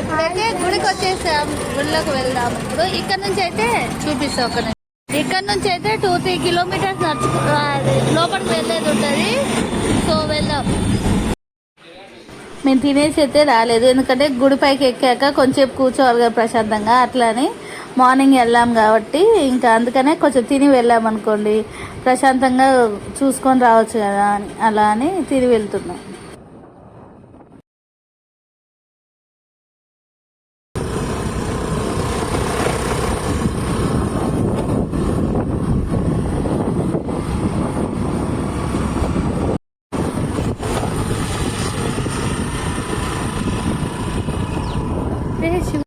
ఇప్పుడైతే గుడికి వచ్చేసాం గుడిలోకి వెళ్దాం. ఇప్పుడు ఇక్కడ నుంచి అయితే చూపిస్తాం ఒక ఇక్కడ నుంచి అయితే టూ త్రీ కిలోమీటర్స్ నడుచు లోపలికి వెళ్ళేది ఉంటుంది. సో వెళ్దాం. మేము తినేసి అయితే రాలేదు. ఎందుకంటే గుడి పైకి ఎక్కాక కొంచెం కూర్చోవాలి కదా ప్రశాంతంగా అట్లానే. మార్నింగ్ వెళ్ళాం కాబట్టి ఇంకా అందుకనే కొంచెం తిని వెళ్ళాం అనుకోండి. ప్రశాంతంగా చూసుకొని రావచ్చు కదా అని అలా అని తిని వెళ్తున్నాం ఏ శివ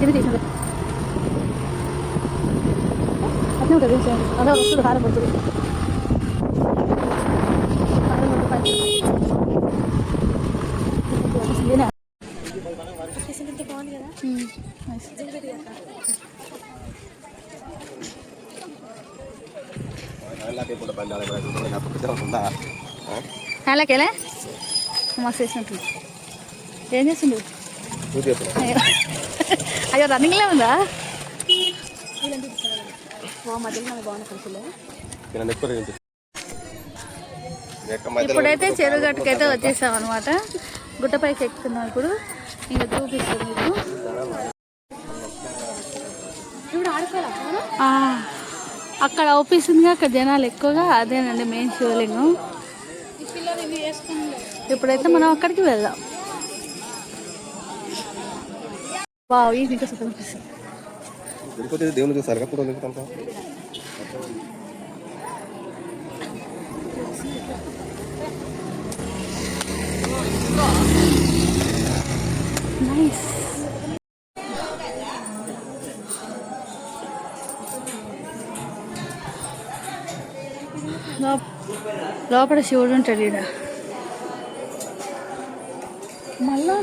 పక్కన తీసింది అట్నే ఉంటుంది అలా వస్తుంది హారం పడుతుంది అలాగేలే మస్తు వేసినట్టు ఏం చేసిండు అయ్యో రన్నింగ్లో ఉందా? ఇప్పుడైతే చెరువు గట్టుకైతే వచ్చేసాం అనమాట గుట్టపైకి ఎక్కుతున్నాం ఇప్పుడు. ఇంకా చూపిస్తాం మీకు. అక్కడ అవుపిస్తుంది అక్కడ జనాలు ఎక్కువగా అదేనండి మెయిన్ శివలింగం ఇప్పుడైతే మనం అక్కడికి వెళ్దాం. వావ్ ఇది ఇంకా సూపర్ అనిపిస్తుంది తిరుపతి దేవుని చూస్తారు అప్పుడు ఎందుకంతా నైస్ లోపల శివుడు ఉంటాడు ఈడ. మళ్ళా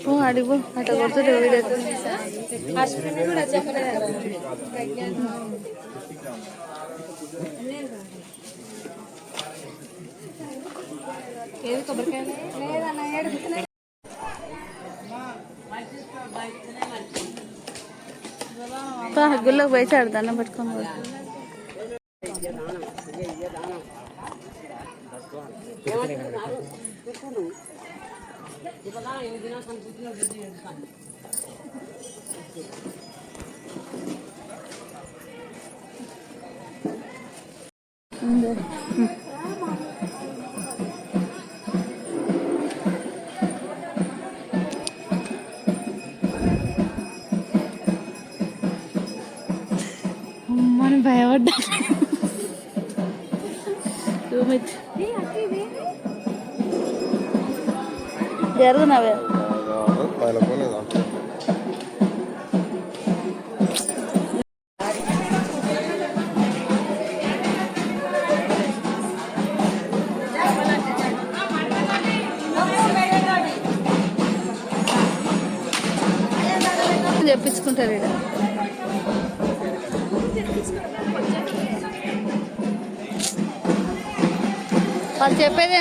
ಹ್ಞೂ ಅಡಿಗು ಆಟ ಕೊಡ್ತಾರೆ ಹೋಗಿಡಕ್ಕೆ ఓ అడిగు అట్లా కొడుతుంటే వీడియో పా, గుళ్ళోకి పోయి చాడు దండం పెట్టుకొని పో. జరుగునవే. చెప్పించుకుంటారు ఇక్కడ వాళ్ళు చెప్పేదే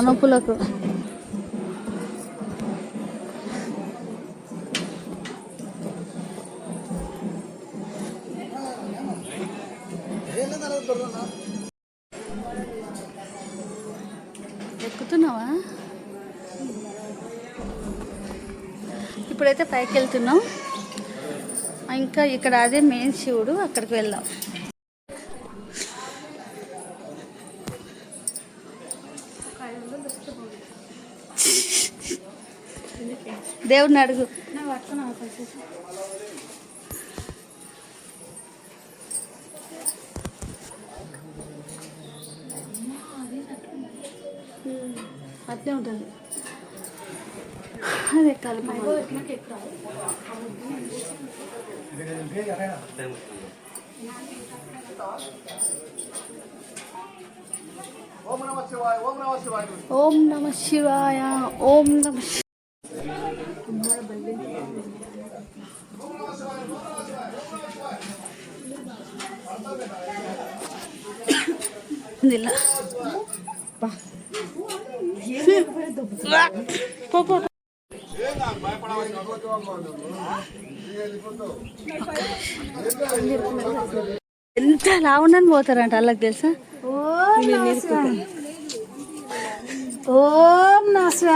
ఆ, నొప్పులకు ఎక్కుతున్నావా? ఇప్పుడైతే పైకి వెళ్తున్నాం ఇంకా ఇక్కడ అదే మెయిన్ శివుడు అక్కడికి వెళ్దాం. దేవుడిని అడుగు. అట్లే ఉంటుంది. అదే కలుపు ఓం నమ శివాయ ఓం నమ శి- ఇలా. పో, పో. ఎంత లావుండని పోతారంట వాళ్ళకి తెలుసా? ఓం నమస్వ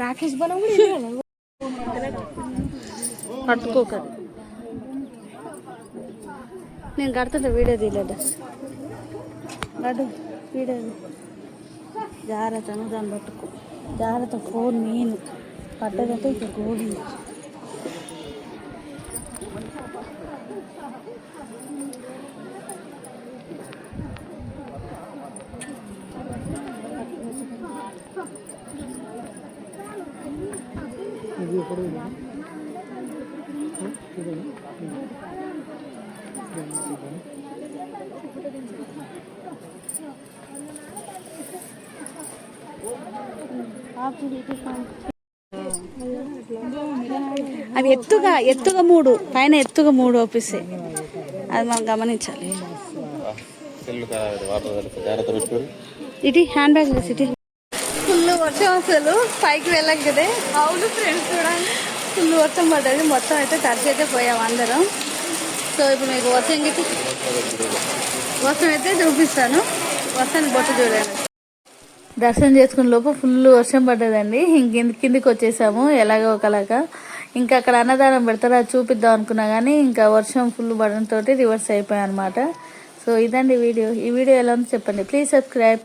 రాకేష్ బలం పట్టుకోకదు నేను కడుతుంటే వీడియో తీయలేదు గడు వీడియో తీ. జాగ్రత్త నువ్వు దాన్ని పట్టుకో జాగ్రత్త ఫోన్ నేను పడ్డదంటే ఇక గోడి అవి ఎత్తుగా ఎత్తుగా మూడు పైన ఎత్తుగా మూడు ఓపిస్తాయి అది మనం గమనించాలి. ఇటీ హ్యాండ్ బ్యాగ్ ఇటీ. ఫుల్ వర్షం అసలు పైకి వెళ్ళాం కదే అవును ఫ్రెండ్స్ చూడండి. ఫుల్ వర్షం పడ్డది మొత్తం అయితే తడిచి అయితే పోయాం అందరం. సో ఇప్పుడు మీకు వర్షం గిట్టి వర్షం అయితే చూపిస్తాను. వర్షాన్ని బొట్టు చూడండి. దర్శనం చేసుకున్న లోపు ఫుల్ వర్షం పడ్డదండి. ఇంక కిందికి వచ్చేసాము. ఎలాగో ఒకలాగా. ఇంకా అక్కడ అన్నదానం పెడతారు అది చూపిద్దాం అనుకున్నా కానీ ఇంకా వర్షం ఫుల్ పడడంతో రివర్స్ అయిపోయాయి అనమాట సో ఇదండి వీడియో. ఈ వీడియో ఎలా ఉందో చెప్పండి. Please subscribe